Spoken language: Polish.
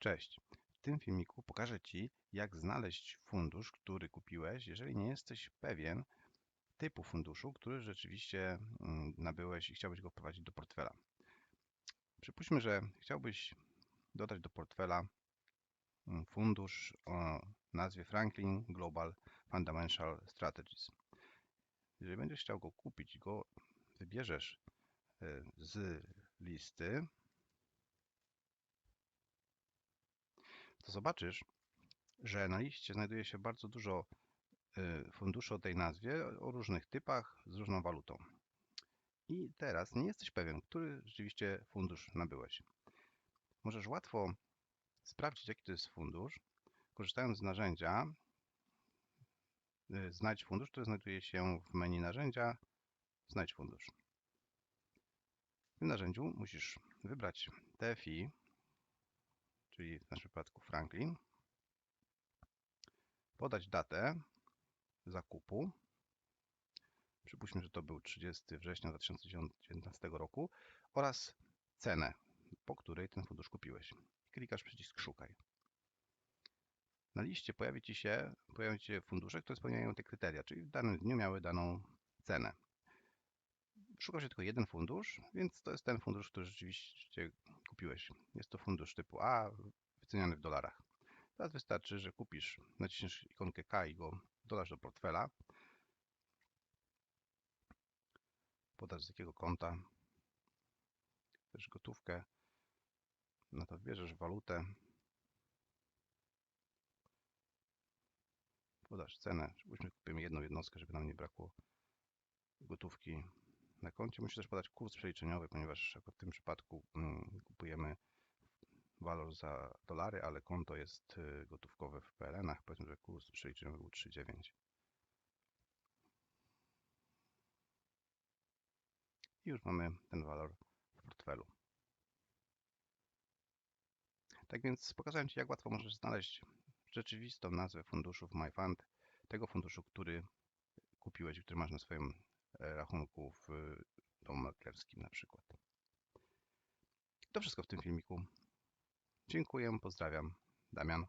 Cześć. W tym filmiku pokażę Ci, jak znaleźć fundusz, który kupiłeś, jeżeli nie jesteś pewien typu funduszu, który rzeczywiście mm, nabyłeś i chciałbyś go wprowadzić do portfela. Przypuśćmy, że chciałbyś dodać do portfela mm, fundusz o nazwie Franklin Global Fundamental Strategies. Jeżeli będziesz chciał go kupić go wybierzesz e, z listy, to zobaczysz, że na liście znajduje się bardzo dużo y, funduszy o tej nazwie, o różnych typach, z różną walutą. I teraz nie jesteś pewien, który rzeczywiście fundusz nabyłeś. Możesz łatwo sprawdzić, jaki to jest fundusz, korzystając z narzędzia y, Znajdź fundusz, który znajduje się w menu narzędzia Znajdź fundusz. W narzędziu musisz wybrać TFI, czyli w naszym przypadku Franklin, podać datę zakupu. Przypuśćmy, że to był 30 września 2019 roku oraz cenę, po której ten fundusz kupiłeś. Klikasz przycisk Szukaj. Na liście pojawi Ci się, pojawią Ci się fundusze, które spełniają te kryteria, czyli w danym dniu miały daną cenę. Szukał się tylko jeden fundusz, więc to jest ten fundusz, który rzeczywiście kupiłeś. Jest to fundusz typu A, wyceniany w dolarach. Teraz wystarczy, że kupisz, naciśniesz ikonkę K i go dodasz do portfela. Podasz z jakiego konta. Też gotówkę. No to wybierzesz walutę. Podasz cenę. Przypuśćmy, kupimy jedną jednostkę, żeby nam nie brakło gotówki na koncie. Musisz też podać kurs przeliczeniowy, ponieważ w tym przypadku mm, kupujemy walor za dolary, ale konto jest y, gotówkowe w PLN-ach. Powiedzmy, że kurs przeliczeniowy był 3,9. I już mamy ten walor w portfelu. Tak więc pokazałem Ci, jak łatwo możesz znaleźć rzeczywistą nazwę funduszu w MyFund, tego funduszu, który kupiłeś który masz na swoim rachunku w domu maklerskim na przykład. To wszystko w tym filmiku. Dziękuję, pozdrawiam. Damian.